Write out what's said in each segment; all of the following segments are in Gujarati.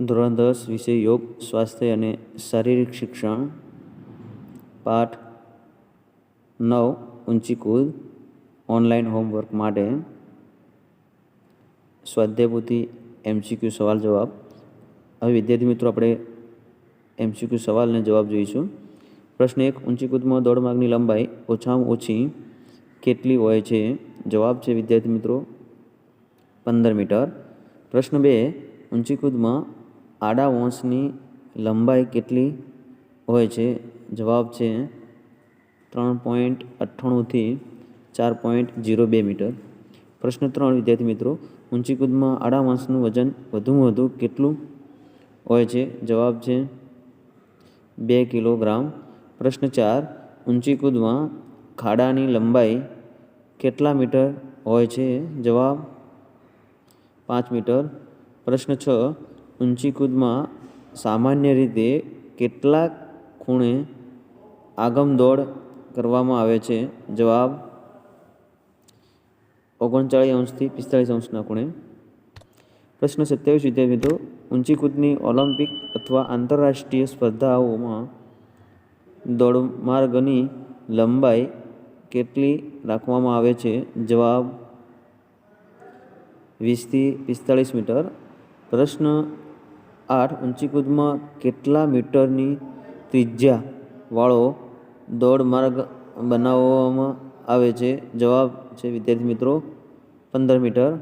ધોરણ દસ વિષય યોગ, સ્વાસ્થ્ય અને શારીરિક શિક્ષણ. પાઠ નવ, ઊંચી કૂદ ઓનલાઈન હોમવર્ક માટે. સ્વાધ્યાયપોથી એમસીક્યુ સવાલ જવાબ. હવે વિદ્યાર્થી મિત્રો, આપણે એમસીક્યુ સવાલને જવાબ જોઈશું. પ્રશ્ન એક, ઊંચી કૂદમાં દોડ માર્ગની લંબાઈ ઓછામાં ઓછી કેટલી હોય છે? જવાબ છે વિદ્યાર્થી મિત્રો, પંદર મીટર. પ્રશ્ન બે, ઊંચી કૂદમાં આડા વંશની લંબાઈ કેટલી હોય છે? જવાબ છે ત્રણ પોઈન્ટ અઠ્ઠાણુંથી ચાર પોઈન્ટ જીરો બે મીટર. પ્રશ્ન ત્રણ, વિદ્યાર્થી મિત્રો ઊંચી કૂદમાં આડા વંશનું વજન વધુમાં વધુ કેટલું હોય છે? જવાબ છે બે કિલોગ્રામ. પ્રશ્ન ચાર ઊંચી કૂદમાં ખાડાની લંબાઈ કેટલા મીટર હોય છે? જવાબ પાંચ મીટર. પ્રશ્ન છ ઊંચી કૂદમાં સામાન્ય રીતે કેટલા ખૂણે આગમ દોડ કરવામાં આવે છે. જવાબ ઓગણચાળીસ અંશથી પિસ્તાળીસ અંશના ખૂણે. પ્રશ્ન સત્યાવીસ વિદ્યાર્થી મિત્રો ઊંચી કૂદની ઓલિમ્પિક અથવા આંતરરાષ્ટ્રીય સ્પર્ધાઓમાં દોડમાર્ગની લંબાઈ કેટલી રાખવામાં આવે છે? જવાબ વીસથી પિસ્તાળીસ મીટર. પ્રશ્ન આઠ ઊંચી કૂદમાં કેટલા મીટરની ત્રિજ્યાવાળો દોડ માર્ગ બનાવવામાં આવે છે? જવાબ છે, વિદ્યાર્થી મિત્રો, પંદર મીટર.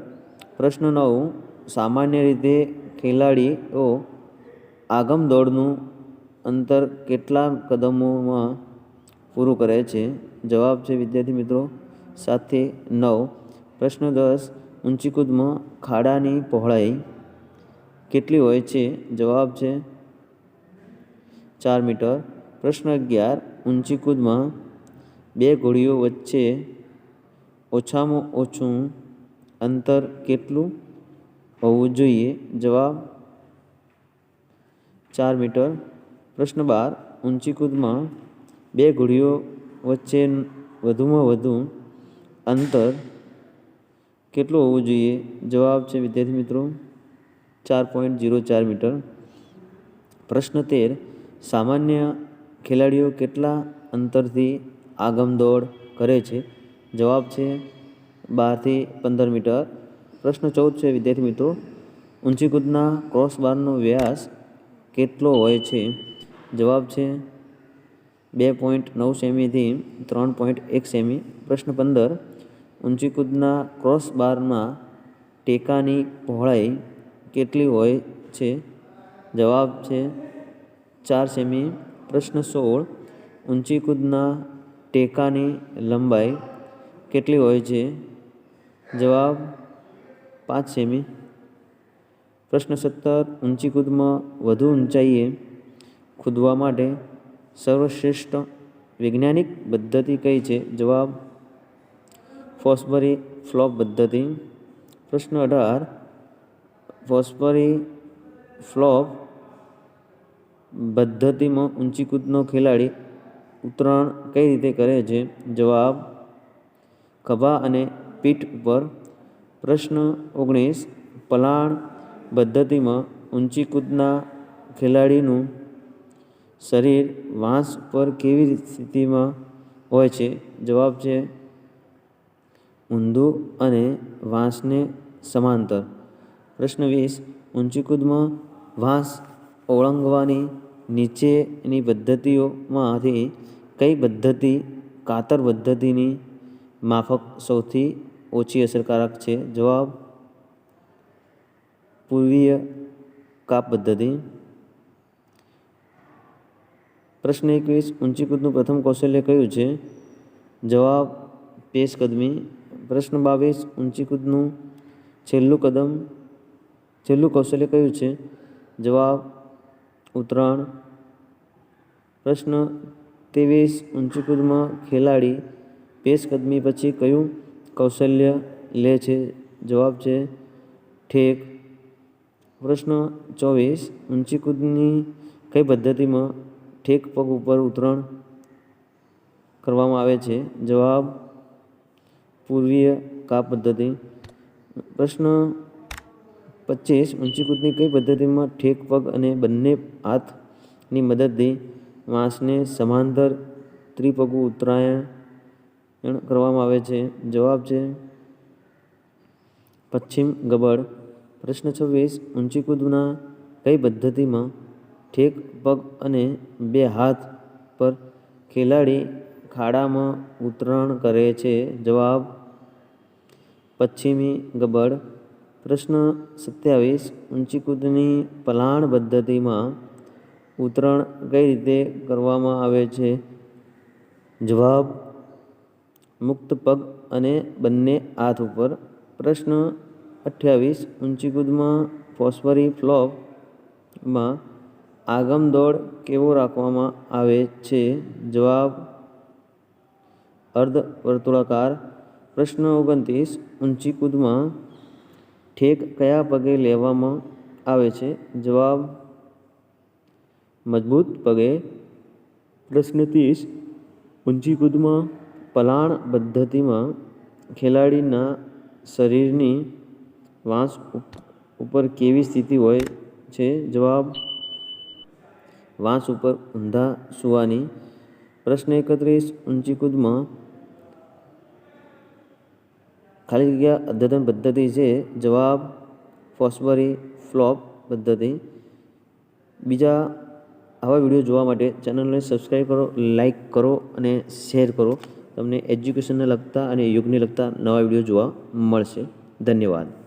પ્રશ્ન નવ, સામાન્ય રીતે ખેલાડીઓ આગમ દોડનું અંતર કેટલા કદમોમાં પૂરું કરે છે? જવાબ છે, વિદ્યાર્થી મિત્રો, સાથે નવ. પ્રશ્ન દસ, ઊંચી કૂદમાં ખાડાની પહોળાઈ કેટલી હોય છે? જવાબ છે ચાર મીટર. પ્રશ્ન અગિયાર. ઊંચી કૂદમાં બે ઘોડીઓ વચ્ચે ઓછામાં ઓછું અંતર કેટલું હોવું જોઈએ? જવાબ ચાર મીટર. પ્રશ્ન બાર. ઊંચી કૂદમાં બે ઘોડીઓ વચ્ચે વધુમાં વધુ અંતર કેટલું હોવું જોઈએ? જવાબ છે, વિદ્યાર્થી મિત્રો ચાર પોઈન્ટ જીરો ચાર મીટર. પ્રશ્ન તેર, સામાન્ય ખેલાડીઓ કેટલા અંતરથી આગમ દોડ કરે છે? જવાબ છે બારથી પંદર મીટર. પ્રશ્ન ચૌદ છે, વિદ્યાર્થી મિત્રો ઊંચી કૂદના ક્રોસ બારનો વ્યાસ કેટલો હોય છે? જવાબ છે બે પોઈન્ટ નવ સેમીથી ત્રણ પોઈન્ટ એક સેમી. પ્રશ્ન પંદર ઊંચી કૂદના ક્રોસ બારમાં ટેકાની પહોળાઈ કેટલી હોય છે? જવાબ છે ચાર સેમી, પ્રશ્ન સોળ. ઊંચી કૂદના ટેકાની લંબાઈ કેટલી હોય છે? જવાબ પાંચ સેમી. પ્રશ્ન સત્તર. ઊંચી કૂદમાં વધુ ઊંચાઈએ કૂદવા માટે સર્વશ્રેષ્ઠ વૈજ્ઞાનિક પદ્ધતિ કઈ છે? જવાબ ફોસ્બરી ફ્લોપ પદ્ધતિ. પ્રશ્ન અઢાર. ફોસ્ફરી ફ્લોપ પદ્ધતિમાં ઊંચી કૂદનો ખેલાડી ઉતરાણ કઈ રીતે કરે છે? જવાબ, ખભા અને પીઠ ઉપર પ્રશ્ન ઓગણીસ. પલાણ પદ્ધતિમાં ઊંચી કૂદના ખેલાડીનું શરીર વાંસ પર કેવી સ્થિતિમાં હોય છે? જવાબ છે, ઊંધું અને વાંસને સમાંતર. પ્રશ્ન વીસ ઊંચી કૂદમાં વાંસ ઓળંગવાની નીચેની પદ્ધતિઓમાંથી કઈ પદ્ધતિ, કાતર પદ્ધતિની માફક સૌથી ઓછી અસરકારક છે? જવાબ પૂર્વીય કાપ પદ્ધતિ. પ્રશ્ન એકવીસ ઊંચી કૂદનું પ્રથમ કૌશલ્ય કયું છે? જવાબ પેશ કદમી પ્રશ્ન બાવીસ ઊંચી કૂદનું છેલ્લું કદમ છેલ્લું કૌશલ્ય કયું છે? જવાબ ઉત્તરાયણ પ્રશ્ન, ત્રેવીસ ઊંચી કૂદમાં ખેલાડી પેશકદમી પછી કયું કૌશલ્ય લે છે? જવાબ છે, ઠેક. પ્રશ્ન, ચોવીસ ઊંચી કૂદની કઈ પદ્ધતિમાં ઠેક પગ ઉપર ઉતરણ કરવામાં આવે છે? જવાબ, પૂર્વીય કાપ પદ્ધતિ. પ્રશ્ન પચીસ ઊંચી કૂદની કઈ પદ્ધતિમાં ઠેક, પગ અને બંને હાથની મદદથી વાંસને સમાંતર ત્રિપગુ ઉત્તરાયણ કરવામાં આવે છે. જવાબ છે પશ્ચિમ ગબડ પ્રશ્ન છવ્વીસ, ઊંચી કૂદના કઈ પદ્ધતિમાં ઠેક, પગ અને બે હાથ પર ખેલાડી ખાડામાં ઉતરાણ કરે છે? જવાબ, પશ્ચિમી ગબડ પ્રશ્ન સત્યાવીસ, ઊંચી કૂદની પલાણ પદ્ધતિમાં ઉતરણ કઈ રીતે કરવામાં આવે છે? જવાબ, મુક્ત પગ અને બંને હાથ ઉપર. પ્રશ્ન અઠ્યાવીસ, ઊંચી કૂદમાં ફોસ્ફરી ફ્લોપમાં આગમ દોડ કેવો રાખવામાં આવે છે? જવાબ, અર્ધ વર્તુળાકાર. પ્રશ્ન ઓગણત્રીસ, ઊંચી કૂદમાં ઠેક કયા પગે લેવામાં આવે છે? જવાબ, મજબૂત પગે. પ્રશ્ન ત્રીસ ઊંચી કૂદમાં પલાણ પદ્ધતિમાં, ખેલાડીના શરીરની વાંસ ઉપ- ઉપર કેવી સ્થિતિ હોય છે? જવાબ, વાંસ ઉપર ઊંધા સૂવાની. પ્રશ્ન એકત્રીસ ઊંચી કૂદમાં ખાલી જગ્યા અદ્યતન પદ્ધતિ છે, જવાબ ફોસ્બરી ફ્લોપ પદ્ધતિ. બીજા આવા વીડિયો જોવા માટે ચેનલને સબસ્ક્રાઈબ કરો, લાઇક કરો અને શેર કરો. તમને એજ્યુકેશનને લગતા અને યુગને લગતા નવા વીડિયો જોવા મળશે. ધન્યવાદ.